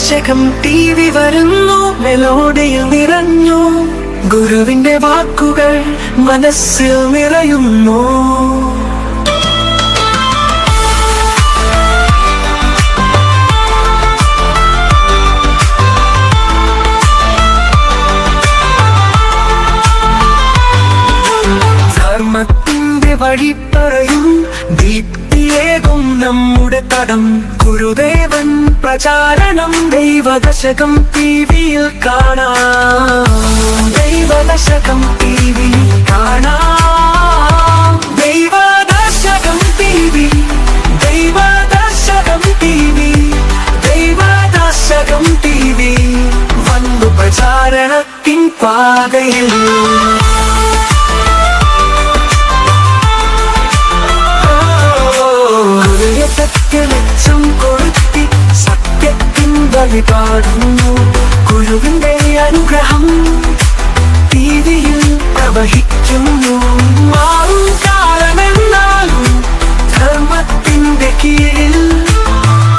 ദശകം T V വരുന്നു മെലോഡിയിൽ നിറഞ്ഞു. ഗുരുവിന്റെ വാക്കുകൾ മനസ്സിൽ നിറയുന്നു. ധർമ്മത്തിന്റെ വഴി തടം ഗുരുദേവൻ പ്രചാരണം ദൈവദശകം ടി വിയിൽ കാണാം. ദൈവദശകം ടി കാണാം. Daivadasakam T V Daivadasakam T V Daivadasakam T V വന്നു പ്രചാരണത്തിൻ പാതയിൽ. ഗുരുയത്തലക്ഷം കൊളുത്തി സത്യത്തിൻ വഴി പാടുന്നു. ഗുരുവിന്റെ അനുഗ്രഹം തീതിയിൽ പ്രവഹിക്കുന്നു. മാറും കാലമെന്നാലും ധർമ്മത്തിന്റെ കീഴിൽ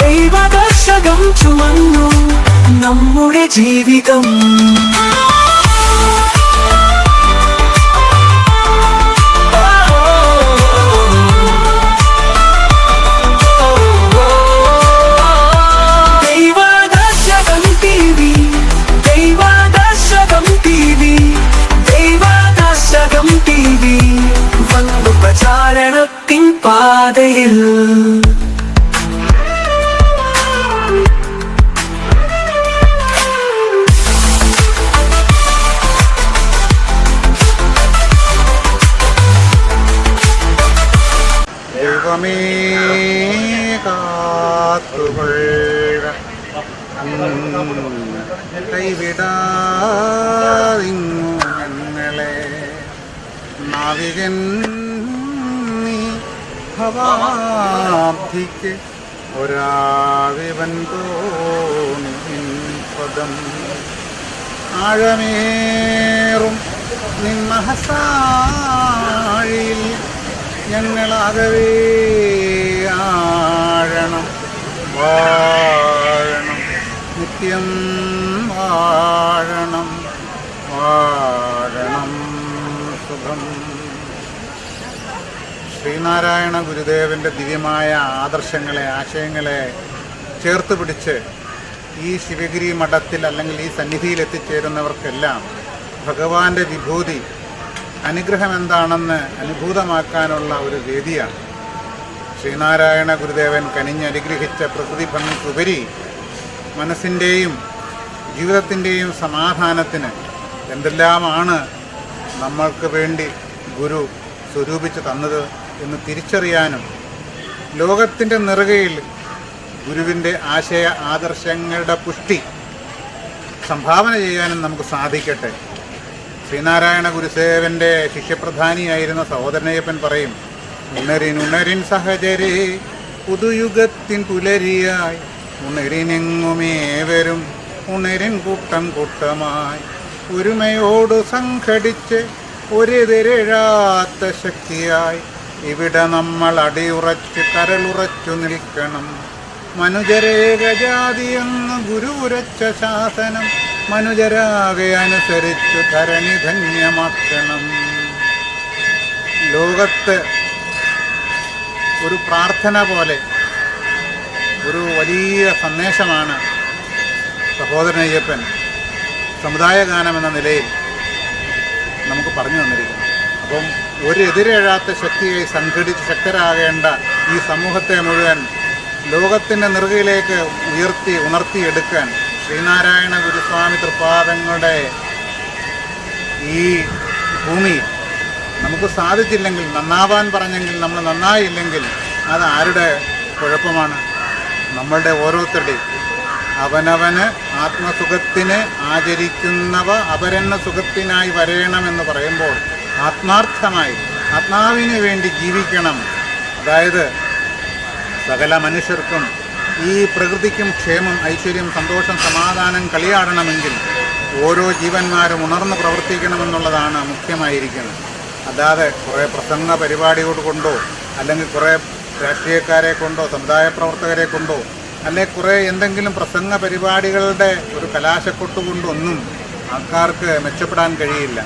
ദൈവദർശകം ചുമന്നു നമ്മുടെ ജീവിതം. കാത്തുകൊള്ളുക. കൈവിടാതിങ്ങു ഞങ്ങളെ. നാവികൻ നീ ഭവാബ്ധിക്ക് ഒരാവിവൻ തോണി പദം. ആഴമേറും നിന്നഹസാഴിയിൽ ഞങ്ങളാകവേ ആഴണം വാഴണം. നിത്യം വാഴണം. വാഴണം സുഖം. ശ്രീനാരായണ ഗുരുദേവന്റെ ദിവ്യമായ ആദർശങ്ങളെ ആശയങ്ങളെ ചേർത്ത് പിടിച്ച് ഈ ശിവഗിരി മഠത്തിൽ അല്ലെങ്കിൽ ഈ സന്നിധിയിൽ എത്തിച്ചേരുന്നവർക്കെല്ലാം ഭഗവാന്റെ വിഭൂതി അനുഗ്രഹം എന്താണെന്ന് അനുഭൂതമാക്കാനുള്ള ഒരു വേദിയാണ്. ശ്രീനാരായണ ഗുരുദേവൻ കനിഞ്ഞനുഗ്രഹിച്ച പ്രകൃതി ഭംഗിക്കുപരി മനസ്സിന്റെയും ജീവിതത്തിന്റെയും സമാധാനത്തിന് എന്തെല്ലാമാണ് നമ്മൾക്ക് വേണ്ടി ഗുരു സ്വരൂപിച്ച് തന്നത് എന്ന് തിരിച്ചറിയാനും ലോകത്തിന്റെ നിറകയിൽ ഗുരുവിന്റെ ആശയ ആദർശങ്ങളുടെ പുഷ്ടി സംഭാവന ചെയ്യാനും നമുക്ക് സാധിക്കട്ടെ. ശ്രീനാരായണ ഗുരുസേവന്റെ ശിഷ്യപ്രധാനിയായിരുന്ന സഹോദരനയ്യപ്പൻ പറയും ഉണരിൻ സഹചരേ പുതുയുഗത്തിൻ പുലരിയായി. ഉണരിനെങ്ങുമേവരും ഉണരിൻ കൂട്ടം കൂട്ടമായി. ഒരുമയോട് സംഘടിച്ച് ഒരെതിരെഴാത്ത ശക്തിയായി. ഇവിടെ നമ്മൾ അടിയുറച്ച് കരളുറച്ചു നിൽക്കണം. മനുജരേകജാതിയെന്ന് ഗുരു ഉരച്ച ശാസനം. മനുജരാകെ അനുസരിച്ചു ധരണി ധന്യമാക്കണം. ലോകത്ത് ഒരു പ്രാർത്ഥന പോലെ ഒരു വലിയ സന്ദേശമാണ് സഹോദരൻ അയ്യപ്പൻ സമുദായ ഗാനം എന്ന നിലയിൽ നമുക്ക് പറഞ്ഞു തന്നിരിക്കുന്നത്. അപ്പം ഒരു എതിരെഴാത്ത ശക്തിയായി സംഘടിച്ച് ശക്തരാകേണ്ട ഈ സമൂഹത്തെ മുഴുവൻ ലോകത്തിന്റെ നെറുകയിലേക്ക് ഉയർത്തി ഉണർത്തിയെടുക്കാൻ ശ്രീനാരായണ ഗുരുസ്വാമി തൃപാദങ്ങളുടെ ഈ ഭൂമിയിൽ നമുക്ക് സാധിച്ചില്ലെങ്കിൽ നന്നാവാൻ പറഞ്ഞെങ്കിൽ നമ്മൾ നന്നായില്ലെങ്കിൽ അത് ആരുടെ കുഴപ്പമാണ്? നമ്മളുടെ ഓരോരുത്തരുടെയും. അവനവന് ആത്മസുഖത്തിന് ആചരിക്കുന്നവ അവരെന്ന സുഖത്തിനായി വരയണമെന്ന് പറയുമ്പോൾ ആത്മാർത്ഥമായി ആത്മാവിന് വേണ്ടി ജീവിക്കണം. അതായത് സകല മനുഷ്യർക്കും ഈ പ്രകൃതിക്കും ക്ഷേമം ഐശ്വര്യം സന്തോഷം സമാധാനം കളിയാടണമെങ്കിൽ ഓരോ ജീവന്മാരും ഉണർന്ന് പ്രവർത്തിക്കണമെന്നുള്ളതാണ് മുഖ്യമായിരിക്കുന്നത്. അല്ലാതെ കുറേ പ്രസംഗ പരിപാടികൾ കൊണ്ടോ അല്ലെങ്കിൽ കുറേ രാഷ്ട്രീയക്കാരെ കൊണ്ടോ സമുദായ പ്രവർത്തകരെ കൊണ്ടോ അല്ലെങ്കിൽ കുറേ എന്തെങ്കിലും പ്രസംഗ പരിപാടികളുടെ ഒരു കലാശക്കൊട്ട് കൊണ്ടൊന്നും ആൾക്കാർക്ക് മെച്ചപ്പെടാൻ കഴിയില്ല.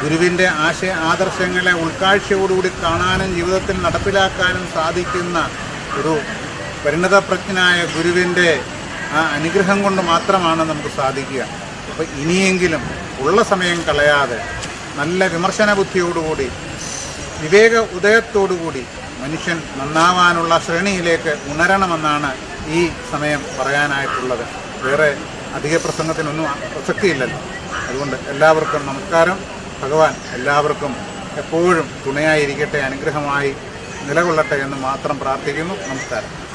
ഗുരുവിന്റെ ആശയ ആദർശങ്ങളെ ഉൾക്കാഴ്ചയോടുകൂടി കാണാനും ജീവിതത്തിൽ നടപ്പിലാക്കാനും സാധിക്കുന്ന ഒരു പരിണതപ്രജ്ഞനായ ഗുരുവിന്റെ ആ അനുഗ്രഹം കൊണ്ട് മാത്രമാണ് നമുക്ക് സാധിക്കുക. അപ്പോൾ ഇനിയെങ്കിലും ഉള്ള സമയം കളയാതെ നല്ല വിമർശന ബുദ്ധിയോടുകൂടി വിവേക ഉദയത്തോടുകൂടി മനുഷ്യൻ നന്നാവാനുള്ള ശ്രേണിയിലേക്ക് ഉണരണമെന്നാണ് ഈ സമയം പറയാനായിട്ടുള്ളത്. വേറെ അധിക പ്രസംഗത്തിനൊന്നും പ്രസക്തിയില്ലല്ലോ. അതുകൊണ്ട് എല്ലാവർക്കും നമസ്കാരം. ഭഗവാൻ എല്ലാവർക്കും എപ്പോഴും തുണയായിരിക്കട്ടെ അനുഗ്രഹമായി നിലകൊള്ളട്ടെ എന്ന് മാത്രം പ്രാർത്ഥിക്കുന്നു. നമസ്കാരം.